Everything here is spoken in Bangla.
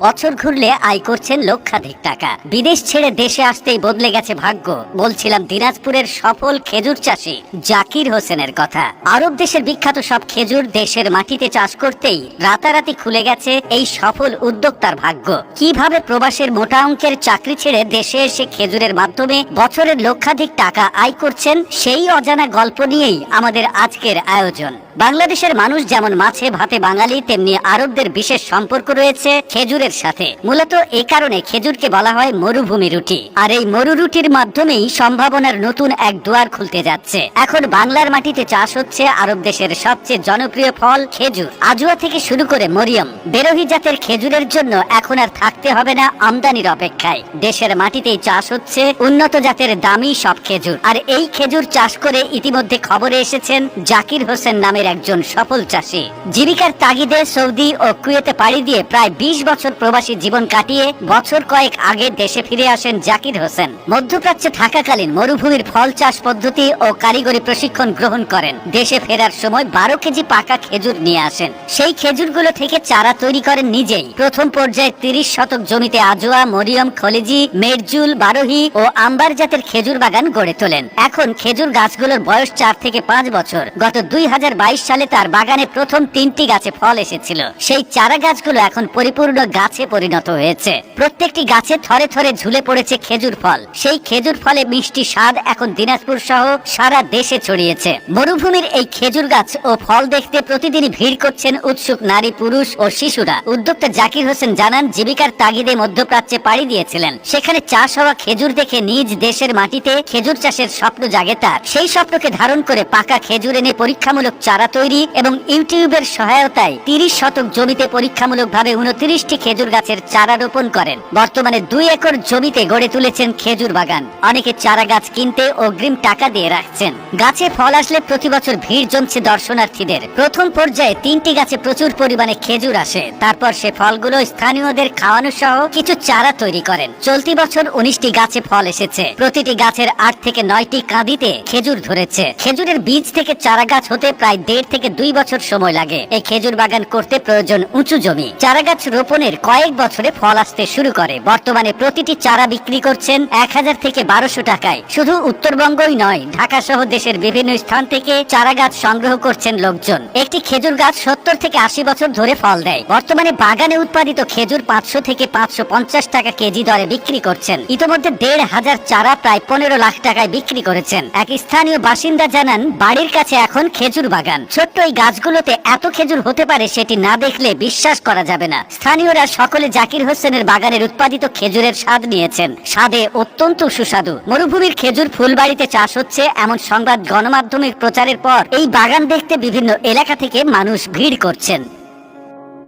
বছর ঘুরলে আয় করছেন লক্ষাধিক টাকা। বিদেশ ছেড়ে দেশে আসতেই বদলে গেছে ভাগ্য, বলছিলাম দিনাজপুরের সফল খেজুর চাষি জাকির হোসেনের কথা। আরব দেশের বিখ্যাত সব খেজুর দেশের মাটিতে চাষ করতেই রাতারাতি খুলে গেছে এই সফল উদ্যোক্তার ভাগ্য। কীভাবে প্রবাসের মোটা অঙ্কের চাকরি ছেড়ে দেশে এসে খেজুরের মাধ্যমে বছরের লক্ষাধিক টাকা আয় করছেন, সেই অজানা গল্প নিয়েই আমাদের আজকের আয়োজন। বাংলাদেশের মানুষ যেমন মাছে ভাতে বাঙালি, তেমনি আরবদের বিশেষ সম্পর্ক রয়েছে খেজুরের সাথে। মূলত এ কারণে খেজুরকে বলা হয় মরুভূমি রুটি। আর এই মরু রুটির মাধ্যমেই সম্ভাবনার নতুন এক দুয়ার খুলতে যাচ্ছে। এখন বাংলার মাটিতে চাষ হচ্ছে আরব দেশের সবচেয়ে জনপ্রিয় ফল খেজুর। আজুয়া থেকে শুরু করে মরিয়ম। বেরোহি জাতের খেজুরের জন্য এখন আর থাকতে হবে না আমদানির অপেক্ষায়। দেশের মাটিতেই চাষ হচ্ছে উন্নত জাতের দামি সব খেজুর। আর এই খেজুর চাষ করে ইতিমধ্যে খবরে এসেছেন জাকির হোসেন নামের একজন সফল চাষি। জীবিকার তাগিদে সৌদি ও কুয়েতে পাড়ি দিয়ে প্রায় বিশ বছর প্রবাসী জীবন কাটিয়ে বছর কয়েক আগে দেশে ফিরে আসেন জাকির হোসেন। মধ্যপ্রাচ্যে থাকাকালীন মরুভূমির ফল চাষ পদ্ধতি ও কারিগরি প্রশিক্ষণ গ্রহণ করেন। দেশে ফেরার সময় বারো কেজি পাকা খেজুর নিয়ে আসেন। সেই খেজুরগুলো থেকে চারা তৈরি করেন নিজেই। প্রথম পর্যায়ে তিরিশ শতক জমিতে আজোয়া, মরিয়ম, খলিজি, মেরজুল, বারোহি ও আম্বার জাতের খেজুর বাগান গড়ে তোলেন। এখন খেজুর গাছগুলোর বয়স চার থেকে পাঁচ বছর। গত দুই হাজার বাইশ সালে তার বাগানে প্রথম তিনটি গাছে ফল এসেছিল। সেই চারা গাছগুলো এখন পরিপূর্ণ গাছে পরিণত হয়েছে। প্রত্যেকটি গাছে থরে থরে ঝুলে পড়েছে খেজুর ফল। সেই খেজুর ফলে মিষ্টি স্বাদ এখন দিনাজপুর সহ সারা দেশে ছড়িয়েছে। মরুভূমির এই খেজুর গাছ ও ফল দেখতে প্রতিদিনই ভিড় করছেন উৎসুক নারী, পুরুষ ও শিশুরা। উদ্যোক্তা জাকির হোসেন জানান, জীবিকার তাগিদে মধ্যপ্রাচ্যে পাড়ি দিয়েছিলেন। সেখানে চাষ হওয়া খেজুর দেখে নিজ দেশের মাটিতে খেজুর চাষের স্বপ্ন জাগে তার। সেই স্বপ্নকে ধারণ করে পাকা খেজুর এনে পরীক্ষামূলক চারা তৈরি এবং ইউটিউবের সহায়তায় তিরিশ শতক জমিতে পরীক্ষামূলক ভাবে উনত্রিশটি খেজুর গাছের চারা রোপণ করেন। বর্তমানে দুই একর জমিতে গড়ে তুলেছেন খেজুর বাগান। অনেকে চারা গাছ কিনতে অগ্রিম টাকা দিয়ে রাখছেন। গাছে ফল আসলে প্রতি বছর ভিড় জমছে দর্শনার্থীদের। প্রথম পর্যায়ে তিনটি গাছে প্রচুর পরিমাণে খেজুর আসে। তারপর সে ফলগুলো স্থানীয়দের খাওয়ানো সহ কিছু চারা তৈরি করেন। চলতি বছর উনিশটি গাছে ফল এসেছে। প্রতিটি গাছের আট থেকে নয়টি কাঁদিতে খেজুর ধরেছে। খেজুরের বীজ থেকে চারা গাছ হতে প্রায় দেড় থেকে দুই বছর সময় লাগে। এই খেজুর বাগান করতে প্রয়োজন উঁচু জমি। চারা গাছ রোপণের কয়েক বছরে ফল আসতে শুরু করে। বর্তমানে প্রতিটি চারা বিক্রি করছেন এক হাজার থেকে বারোশো টাকায়। শুধু উত্তরবঙ্গই নয়, ঢাকা সহ দেশের বিভিন্ন স্থান থেকে চারা গাছ সংগ্রহ করছেন লোকজন। একটি খেজুর গাছ সত্তর থেকে আশি বছর ধরে ফল দেয়। বর্তমানে বাগানে উৎপাদিত খেজুর পাঁচশো থেকে পাঁচশো পঞ্চাশ টাকা কেজি দরে বিক্রি করছেন। ইতিমধ্যে দেড় হাজার চারা প্রায় পনেরো লাখ টাকায় বিক্রি করেছেন। এক স্থানীয় বাসিন্দা জানান, বাড়ির কাছে এখন খেজুর বাগান। ছোট্ট এই গাছগুলোতে এত খেজুর হতে পারে সেটি না দেখলে বিশ্বাস করা যাবে না। স্থানীয়রা সকলে জাকির হোসেনের বাগানের উৎপাদিত খেজুরের স্বাদ নিয়েছেন। স্বাদে অত্যন্ত সুস্বাদু। মরুভূমির খেজুর ফুলবাড়িতে চাষ হচ্ছে এমন সংবাদ গণমাধ্যমের প্রচারের পর এই বাগান দেখতে বিভিন্ন এলাকা থেকে মানুষ ভিড় করছেন।